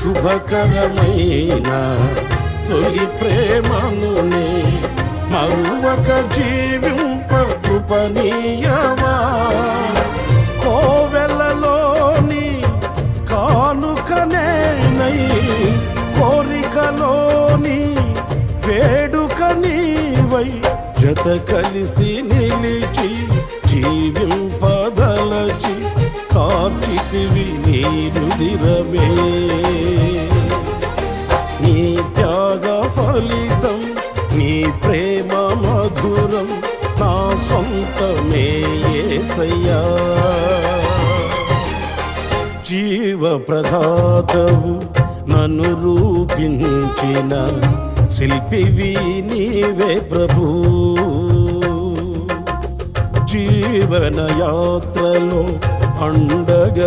శుభకరమైన తొలి ప్రేమను మరువక జీవింప కృపనీయవా కోవెలలోని కానుకనేనై కోరికలోని వేడుక నీవై జత కలిసి నిలిచి జీవింపదలచి కార్చితివి నీ రుదిరమే నీ త్యాగ ఫలితం నీ ప్రేమ మధురం నా సొంతమే యేసయ్యా జీవ ప్రధాతవు నన్ను రూపించిన శిల్పివి నీవే ప్రభు. జీవన యాత్రలో అండగ